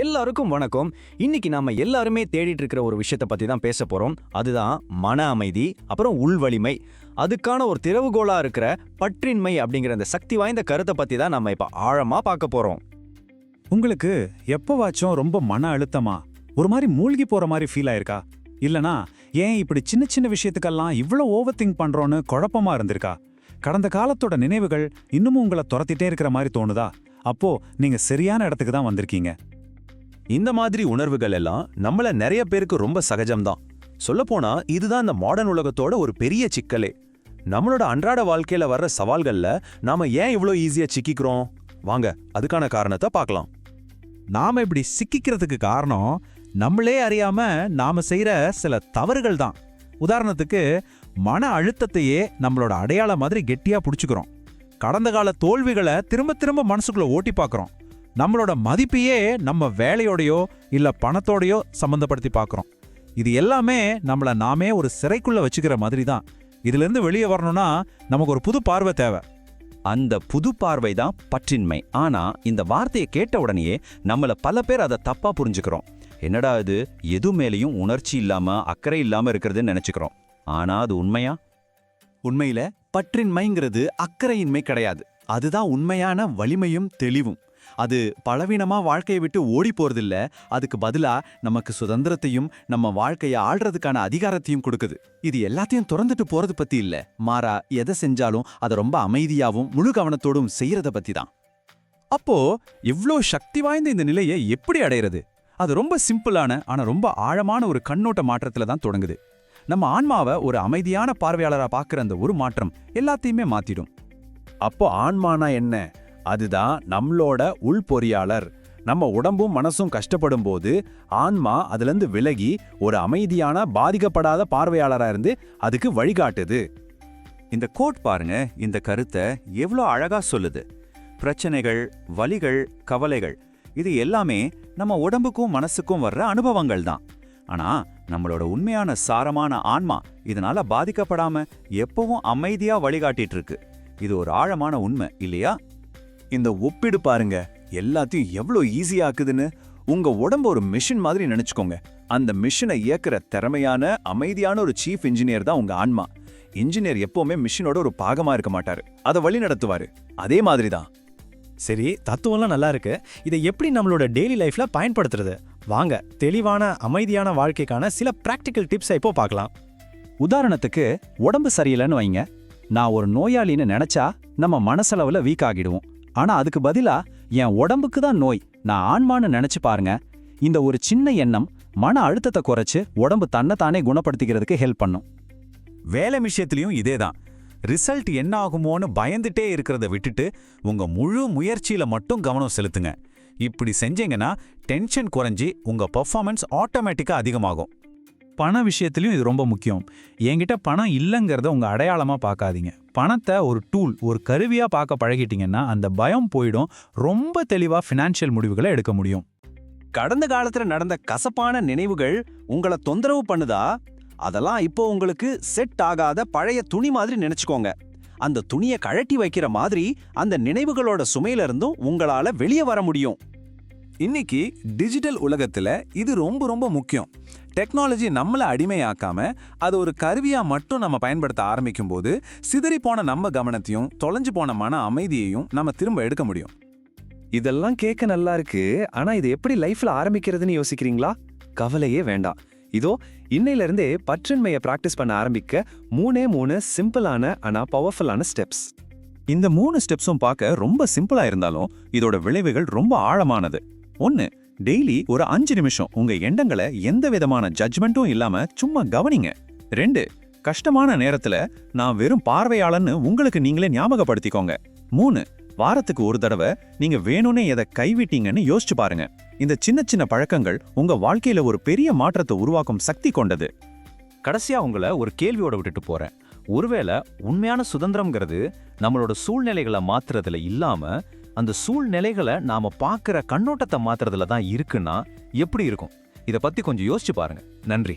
எல்லாருக்கும் வணக்கம். இன்னைக்கு நாம எல்லாருமே தேடிட்டு இருக்கிற ஒரு விஷயத்தை பத்தி தான் பேச போறோம். அதுதான் மன அமைதி அப்புறம் உள்வலிமை. அதுக்கான ஒரு திறவுகோலா இருக்கிற பற்றின்மை அப்படிங்கிற அந்த சக்தி வாய்ந்த கருத்தை பத்தி தான் நம்ம இப்ப ஆழமா பார்க்க போறோம். உங்களுக்கு எப்பவாச்சும் ரொம்ப மன அழுத்தமா ஒரு மாதிரி மூழ்கி போற மாதிரி ஃபீல் ஆயிருக்கா? இல்லனா ஏன் இப்படி சின்ன சின்ன விஷயத்துக்கெல்லாம் இவ்வளோ ஓவர் திங்க் பண்றோன்னு குழப்பமா இருந்திருக்கா? கடந்த காலத்தோட நினைவுகள் இன்னமும் உங்களை துரத்திட்டே இருக்கிற மாதிரி தோணுதா? அப்போ நீங்க சரியான இடத்துக்கு தான் வந்திருக்கீங்க. இந்த மாதிரி உணர்வுகள் எல்லாம் நம்மள நிறைய பேருக்கு ரொம்ப சகஜம்தான். சொல்லப்போனா இதுதான் இந்த மாடர்ன் உலகத்தோட ஒரு பெரிய சிக்கலே. நம்மளோட அன்றாட வாழ்க்கையில வர்ற சவால்கள்ல நாம ஏன் இவ்வளோ ஈஸியா சிக்கிக்கிறோம்? வாங்க அதுக்கான காரணத்தை பார்க்கலாம். நாம இப்படி சிக்கிக்கிறதுக்கு காரணம் நம்மளே அறியாம நாம செய்யற சில தவறுகள் தான் உதாரணத்துக்கு மன அழுத்தத்தையே நம்மளோட அடையாள மாதிரி கெட்டியா பிடிச்சிக்கிறோம். கடந்த கால தோல்விகளை திரும்ப திரும்ப மனசுக்குள்ள ஓட்டி பார்க்குறோம். நம்மளோட மதிப்பையே நம்ம வேலையோடையோ இல்ல பணத்தோடையோ சம்பந்தப்படுத்தி பார்க்கறோம். இது எல்லாமே நம்மள நாமே ஒரு சிறைக்குள்ள வச்சுக்கிற மாதிரி தான். இதுல இருந்து வெளியே வரணும்னா நமக்கு ஒரு புது பார்வை தேவை. அந்த புது பார்வை தான் பற்றின்மை. ஆனா இந்த வார்த்தையை கேட்ட உடனேயே நம்மள பல பேர் அதை தப்பா புரிஞ்சுக்கிறோம். என்னடா இது? எது மேலேயும் உணர்ச்சி இல்லாம அக்கறை இல்லாம இருக்கிறதுன்னு நினைச்சுக்கிறோம். ஆனா அது உண்மையா? உண்மையில பற்றின்மைங்கிறது அக்கறையின்மை கிடையாது. அதுதான் உண்மையான வலிமையும் தெளிவும். அது பலவீனமா வாழ்க்கையை விட்டு ஓடி போகிறதில்ல அதுக்கு பதிலா நமக்கு சுதந்திரத்தையும் நம்ம வாழ்க்கையை ஆள்றதுக்கான அதிகாரத்தையும் கொடுக்குது. இது எல்லாத்தையும் திறந்துட்டு போகிறது பத்தி இல்ல. மாறா எதை செஞ்சாலும் அதை ரொம்ப அமைதியாவும் முழு கவனத்தோடும் செய்கிறத பற்றி தான். அப்போ இவ்ளோ சக்தி வாய்ந்த இந்த நிலையை எப்படி அடையிறது? அது ரொம்ப சிம்பிளான ஆனா ரொம்ப ஆழமான ஒரு கண்ணோட்ட மாற்றத்துல தான் தொடங்குது. நம்ம ஆன்மாவை ஒரு அமைதியான பார்வையாளரா பார்க்குற அந்த ஒரு மாற்றம் எல்லாத்தையுமே மாத்திடும். அப்போ ஆன்மானா என்ன? அதுதான் நம்மளோட உள்பொறியாளர் நம்ம உடம்பும் மனசும் கஷ்டப்படும் போது ஆன்மா அதுலேருந்து விலகி ஒரு அமைதியான பாதிக்கப்படாத பார்வையாளராக இருந்து அதுக்கு வழிகாட்டுது. இந்த கோட் பாருங்க இந்த கருத்தை எவ்வளோ அழகாக சொல்லுது. பிரச்சனைகள் வலிகள் கவலைகள் இது எல்லாமே நம்ம உடம்புக்கும் மனசுக்கும் வர்ற அனுபவங்கள் தான். ஆனா நம்மளோட உண்மையான சாரமான ஆன்மா இதனால பாதிக்கப்படாம எப்பவும் அமைதியா வழிகாட்டிட்டு இருக்கு. இது ஒரு ஆழமான உண்மை இல்லையா? இந்த ஒப்பிடு பாருங்க. எல்லாத்தையும் எவ்வளோ ஈஸியாக்குதுன்னு உங்க உடம்பு ஒரு மிஷின் மாதிரி நினைச்சுக்கோங்க. அந்த மிஷினை இயக்குற திறமையான அமைதியான ஒரு சீஃப் இன்ஜினியர் தான் உங்க ஆன்மா. இன்ஜினியர் எப்பவுமே மிஷினோட ஒரு பாகமா இருக்க மாட்டாரு. அதை வழி நடத்துவாரு. அதே மாதிரி தான். சரி தத்துவம்லாம் நல்லா இருக்கு. இதை எப்படி நம்மளோட டெய்லி லைஃப்ல பயன்படுத்துறது? வாங்க தெளிவான அமைதியான வாழ்க்கைக்கான சில பிராக்டிக்கல் டிப்ஸை இப்போ பார்க்கலாம். உதாரணத்துக்கு உடம்பு சரியில்லைன்னு வைங்க. நான் ஒரு நோயாளின்னு நினைச்சா நம்ம மனசளவில் வீக் ஆகிடுவோம். ஆனா அதுக்கு பதிலா என் உடம்புக்கு தான் நோய். நான் ஆன்மான்னு நினைச்சு பாருங்க. இந்த ஒரு சின்ன எண்ணம் மன அழுத்தத்தை குறைச்சு உடம்பு தன்னைத்தானே குணப்படுத்திக்கிறதுக்கு ஹெல்ப் பண்ணும். வேலை விஷயத்திலயும் இதேதான். ரிசல்ட் என்ன ஆகுமோன்னு பயந்துட்டே இருக்கிறத விட்டுட்டு உங்க முழு முயற்சியில மட்டும் கவனம் செலுத்துங்க. இப்படி செஞ்சீங்கன்னா டென்ஷன் குறைஞ்சி உங்க பர்ஃபார்மன்ஸ் ஆட்டோமேட்டிக்கா அதிகமாகும். பண விஷயத்துலையும் இது ரொம்ப முக்கியம். என்கிட்ட பணம் இல்லைங்கிறத உங்கள் அடையாளமாக பார்க்காதீங்க. பணத்தை ஒரு டூல் ஒரு கருவியாக பார்க்க பழகிட்டீங்கன்னா அந்த பயம் போயிடும். ரொம்ப தெளிவாக ஃபினான்ஷியல் முடிவுகளை எடுக்க முடியும். கடந்த காலத்தில் நடந்த கசப்பான நினைவுகள் உங்களை தொந்தரவு பண்ணுதா? அதெல்லாம் இப்போ உங்களுக்கு செட் ஆகாத பழைய துணி மாதிரி நினச்சிக்கோங்க. அந்த துணியை கழட்டி வைக்கிற மாதிரி அந்த நினைவுகளோட சுமையிலிருந்தும் உங்களால் வெளியே வர முடியும். இன்னைக்கு டிஜிட்டல் உலகத்தில் இது ரொம்ப ரொம்ப முக்கியம். டெக்னாலஜி நம்மளை அடிமையாக்காம அது ஒரு கருவியா மட்டும் நம்ம பயன்படுத்த ஆரம்பிக்கும் போது சிதறி போன நம்ம கவனத்தையும் தொலைஞ்சு போன மன அமைதியையும் நம்ம திரும்ப எடுக்க முடியும். இதெல்லாம் கேட்க நல்லா இருக்கு. ஆனா இது எப்படி லைஃப்ல ஆரம்பிக்கிறதுன்னு யோசிக்கிறீங்களா? கவலையே வேண்டாம். இதோ இன்னையில இருந்தே பற்றின்மையை பிராக்டிஸ் பண்ண ஆரம்பிக்க மூணே மூணு சிம்பிளான ஆனா பவர்ஃபுல்லான ஸ்டெப்ஸ் இந்த மூணு ஸ்டெப்ஸும் பார்க்க ரொம்ப சிம்பிளா இருந்தாலும் இதோட விளைவுகள் ரொம்ப ஆழமானது. ஒன்று டெய்லி ஒரு அஞ்சு நிமிஷம் உங்க எண்ணங்களை எந்த விதமான ஜட்ஜ்மெண்ட்டும் இல்லாம சும்மா கவனிங்க. ரெண்டு கஷ்டமான நேரத்துல நான் வெறும் பார்வையாளன்னு உங்களுக்கு நீங்களே ஞாபகப்படுத்திக்கோங்க. மூணு வாரத்துக்கு ஒரு தடவை நீங்க வேணும்னே எதை கைவிட்டீங்கன்னு யோசிச்சு பாருங்க. இந்த சின்ன சின்ன பழக்கங்கள் உங்க வாழ்க்கையில ஒரு பெரிய மாற்றத்தை உருவாக்கும் சக்தி கொண்டது. கடைசியா உங்களை ஒரு கேள்வியோட விட்டுட்டு போறேன். ஒருவேளை உண்மையான சுதந்திரம்ங்கிறது நம்மளோட சூழ்நிலைகளை மாத்துறதுல இல்லாம அந்த சூழ்நிலைகளை நாம பார்க்குற கண்ணோட்டத்தை மாத்துறதுல தான் இருக்குன்னா எப்படி இருக்கும்? இதை பத்தி கொஞ்சம் யோசிச்சு பாருங்க. நன்றி.